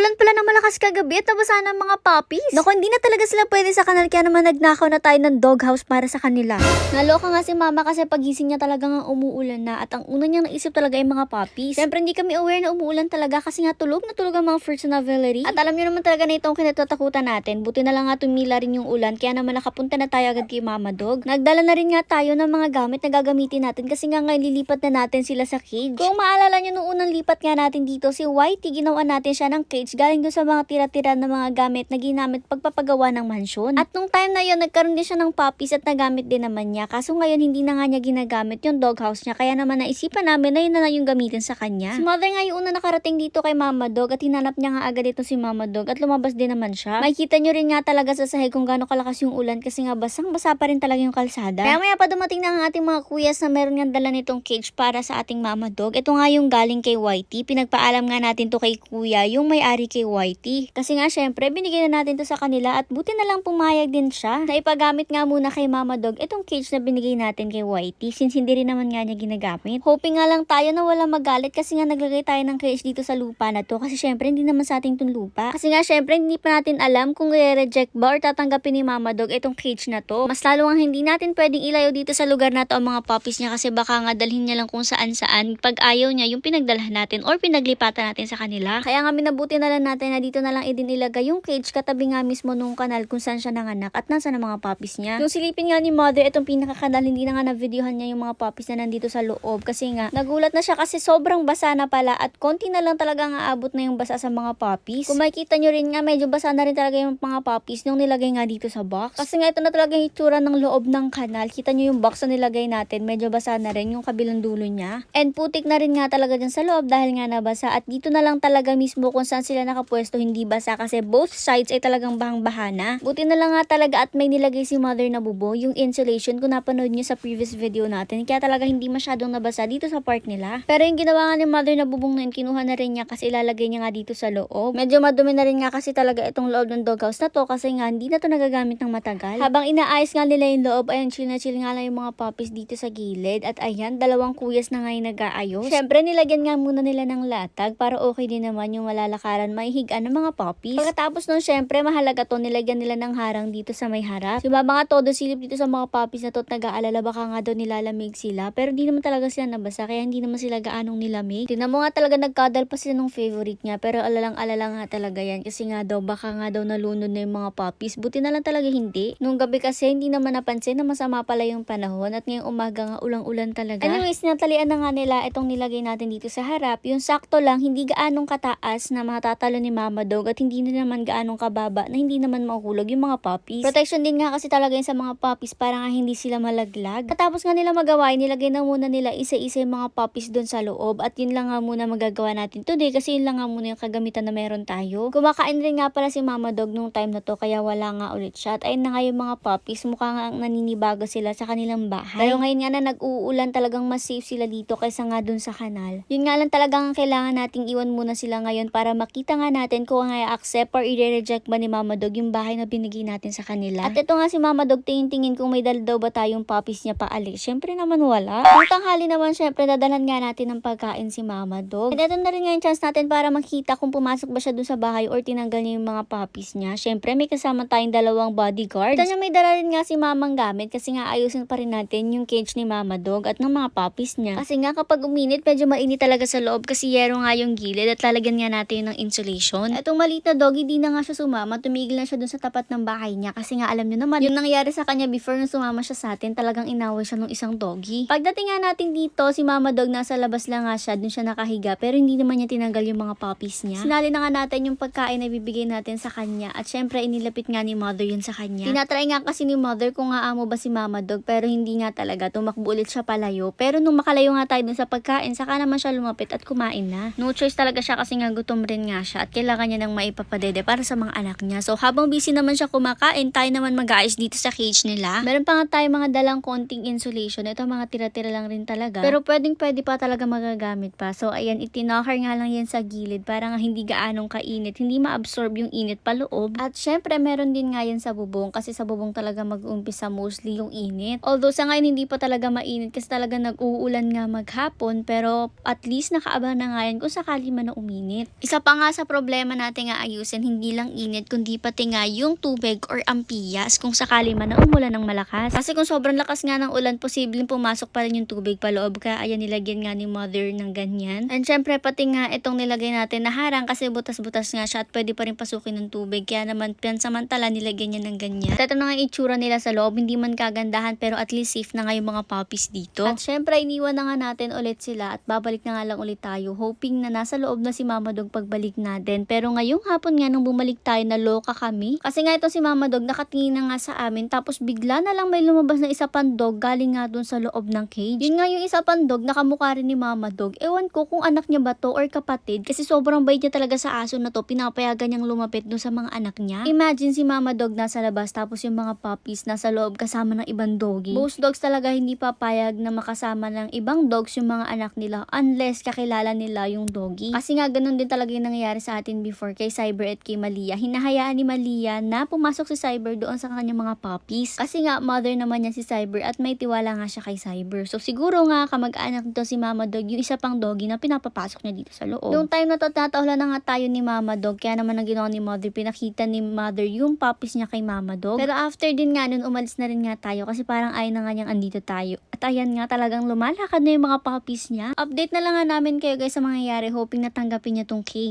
Umuulan pala ng malakas kagabi at nabasa ng mga puppies. Naku, hindi na talaga sila pwede sa kanal kaya naman nagnakaw na tayo ng doghouse para sa kanila. Naloka nga si mama kasi pagising niya talaga nga umuulan na at ang una niyang naisip talaga ay mga puppies. Siyempre hindi kami aware na umuulan talaga kasi nga tulog na tulog ang mga fruits na Valerie. At alam niyo naman talaga na itong kinatatakutan natin. Buti na lang nga tumila rin yung ulan kaya naman nakapunta na tayo agad kay Mama Dog. Nagdala na rin nga tayo ng mga gamit na gagamitin natin kasi nga ngayon lilipat na natin sila sa cage. Kung maalala niyo nung unang lipat nga natin dito, si Whitey ginawa natin siya ng cage galing doon sa mga tira-tira na mga gamit na ginamit pagpapagawa ng mansyon. At nung time na yon nagkaroon din siya ng puppies at nagamit din naman niya. Kaso ngayon hindi na nga niya ginagamit yung doghouse niya kaya naman naisipan namin na yun na lang yung gamitin sa kanya. Si mother nga yung una nakarating dito kay Mama Dog at hinanap niya nga agad ito si Mama Dog at lumabas din naman siya. Makikita nyo rin nga talaga sa sahig kung gaano kalakas yung ulan kasi nga basang-basa pa rin talaga yung kalsada. Kaya maya pa dumating na ang ating mga kuyas na meron nga dala nitong cage para sa ating Mama Dog. Ito nga yung galing kay Whitey. Pinagpaalam nga natin to kay Kuya, yung may-ari kay Whitey. Kasi nga syempre, binigay na natin to sa kanila at buti na lang pumayag din siya na ipagamit nga muna kay Mama Dog itong cage na binigay natin kay Whitey since hindi rin naman nga niya ginagamit. Hoping nga lang tayo na wala magalit kasi nga naglagay tayo ng cage dito sa lupa na to kasi syempre hindi naman sa ating tong lupa. Kasi nga syempre hindi pa natin alam kung i-reject ba or tatanggapin ni Mama Dog itong cage na to. Mas lalo ang hindi natin pwedeng ilayo dito sa lugar na to ang mga puppies niya kasi baka nga dalhin niya lang kung saan saan pag ayaw niya yung pinagdalhan natin or pinaglipatan natin sa kanila. Kaya nga minabuti na lang natin na dito na lang idin ilagay yung cage katabi nga mismo nung kanal kung saan siya nanganak at nasa na mga puppies niya. Yung silipin nga ni Mother itong pinakakanal hindi na nga na-videohan niya yung mga puppies na nandito sa loob kasi nga nagulat na siya kasi sobrang basa na pala at konti na lang talaga ang aabot na yung basa sa mga puppies. Kung makikita nyo rin nga medyo basa na rin talaga yung mga puppies nung nilagay nga dito sa box. Kasi nga ito na talaga yung itsura ng loob ng kanal. Kita nyo yung box na nilagay natin medyo basa na rin yung kabilang dulo niya. And putik na rin nga talaga dyan sa loob dahil nga nabasa at dito na lang talaga mismo kung saan sila nakapwesto hindi basa kasi both sides ay talagang bahang-baha na. Buti na lang nga talaga at may nilagay si mother na bubo yung insulation kung napanood nyo sa previous video natin kaya talaga hindi masyadong nabasa dito sa part nila. Pero yung ginawa nga ni mother na bubong na yun, kinuha na rin niya kasi ilalagay niya nga dito sa loob. Medyo madumi na rin nga kasi talaga itong loob ng doghouse na to kasi nga hindi na to nagagamit ng matagal. Habang inaayos nga nila yung loob, ayan chill na chill nga lang yung mga puppies dito sa gilid at ayan, dalawang kuyas na nga yung nag-aayos. Syempre nilagyan nga muna nila ng latag para okay din naman yung malalakaran, maihigaan ng mga puppies. Pagkatapos nun, syempre mahalaga to, nilagyan nila ng harang dito sa may harap. Yung mga todo silip dito sa mga puppies na to at nag-aalala baka nga daw nilalamig sila. Pero di naman talaga sila nabasa kaya hindi naman sila gaanong nilamig. Tingnan mo nga talaga nagkadal pa sila ng favorite niya pero alalang-alala nga talaga yan kasi nga daw baka nga daw nalunod na yung mga puppies. Buti na lang talaga hindi. Nung gabi kasi hindi naman napansin na masama pala yung panahon at ngayong umaga nga ulang-ulan talaga. Anyways, natalian na nga nila itong nilagay natin dito sa harap. Yung sakto lang, hindi gaanong kataas na matatalo ni Mama Dog at hindi na naman gaanong kababa na hindi naman mahulog yung mga puppies. Protection din nga kasi talaga yun sa mga puppies para nga hindi sila malaglag. Katapos nga nila magawa, nilagay na muna nila isa-isa yung mga puppies doon sa loob at yun lang nga muna magagawa natin today kasi yun lang nga muna yung kagamitan na meron tayo. Kumakain rin nga pala si Mama Dog nung time na to kaya wala nga ulit siya. At ayun na nga yung mga puppies, mukha nga naninibago sila sa kanilang bahay. Pero ngayon nga na nag-uulan talagang mas safe sila dito kaysa nga dun sa kanal. Yun nga lang talagang kailangan nating iwan muna sila ngayon para makita nga natin kung nga accept or i-reject ba ni Mama Dog yung bahay na binigay natin sa kanila. At ito nga si Mama Dog tingin-tingin kung may dal daw ba tayong puppies niya paalis. Syempre naman wala. Nung tanghali naman syempre dadalan nga natin ng pagkain si Mama Dog. And ito na rin nga yung chance natin para makita kung pumasok ba siya dun sa bahay or tinanggal niya yung mga puppies niya. Syempre may kasama tayong dalawang bodyguards. Ito may dala rin nga si Mamang gamit kasi nga ayusin pa rin natin yung cage ni Mama Dog at ng mga puppies niya. Kasi nga kapag uminit medyo mainit talaga sa loob kasi yero nga yung gilid at lalagyan nga natin ng insulation. Itong maliit na dog hindi na nga siya sumama. Tumigil na siya dun sa tapat ng bahay niya kasi nga alam niyo naman yung nangyari sa kanya before nung sumama siya sa atin talagang inaway siya ng isang doggy. Pagdating nga natin dito si Mama Dog nasa labas lang nga siya dun siya nakahiga pero hindi naman niya tinanggal yung mga puppies niya. Sinali na nga natin yung pagkain na bibigay natin sa kanya at syempre inilapit nga ni Mother yun sa kanya. Tinatry nga kasi ni Mother kung aamo ba si Mama Dog pero hindi nga talaga tumakbo ulit siya palayo pero nung makalayo nga tayo dun sa pagkain saka naman siya lumapit at kumain na. No choice talaga siya kasi nga gutom rin nga siya at kailangan niya ng maipapadede para sa mga anak niya. So habang busy naman siya kumakain tayo naman mag-aayos dito sa cage nila. Meron pa nga tayo mga dalang konting insulation. Ito mga tira-tira lang rin talaga. Pero pwedeng pwede pa talaga magagamit pa. So ayan itinakar nga lang yan sa gilid para nga hindi gaanong kainit. Hindi ma-absorb yung init pa loob. At syempre meron din nga yan sa bubong kasi sa bubong talaga mag-umpisa mostly yung init. Although sa ngayon hindi pa talaga mainit kasi talaga nag-uulan nga maghapon pero at least nakaabang na nga yan kung sakali man na uminit. Isa pa nga nga sa problema natin nga ayusin, hindi lang init, kundi pati nga yung tubig or ampiyas kung sakali man na umulan ng malakas. Kasi kung sobrang lakas nga ng ulan, posibleng pumasok pa rin yung tubig paloob ka. Ayan, nilagyan nga ni mother ng ganyan. And syempre, pati nga itong nilagay natin na harang kasi butas-butas nga siya at pwede pa rin pasukin ng tubig. Kaya naman, pansamantala, nilagyan niya ng ganyan. At ito na nga itsura nila sa loob. Hindi man kagandahan, pero at least safe na nga yung mga puppies dito. At syempre, iniwan na nga natin ulit sila at babalik na nga lang ulit tayo. Hoping na nasa loob na si Mama Dog pagbalik natin. Pero ngayong hapon nga, nung bumalik tayo, naloka kami. Kasi nga ito si Mama Dog, nakatingin na nga sa amin. Tapos bigla na lang may lumabas na isa pang dog galing nga dun sa loob ng cage. Yun nga yung isa pang dog, nakamukha rin ni Mama Dog. Ewan ko kung anak niya ba to or kapatid. Kasi sobrang bait niya talaga sa aso na to. Pinapayagan niyang lumapit dun sa mga anak niya. Imagine si Mama Dog nasa labas tapos yung mga puppies nasa loob kasama ng ibang doggy. Most dogs talaga hindi papayag na makasama ng ibang dogs yung mga anak nila unless kakilala nila yung doggy. Kasi nga ganun din talaga yung nangyayari sa atin before kay Cyber at kay Malia. Hinahayaan ni Malia na pumasok si Cyber doon sa kanyang mga puppies. Kasi nga mother naman niya si Cyber at may tiwala nga siya kay Cyber. So siguro nga kamag-anak nito si Mama Dog yung isa pang doggy na pinapapasok niya dito sa loob. Yung time na to natahula na nga tayo ni Mama Dog kaya naman ang ginawa ni Mother pinakita ni Mother yung puppies niya kay Mama Dog. Pero after din nga nun umalis na rin nga tayo kasi parang ayaw na nga niyang andito tayo. At ayan nga talagang lumalakad na yung mga puppies niya. Update na lang nga namin kayo guys sa mangyayari hoping natanggapin niya tong cage.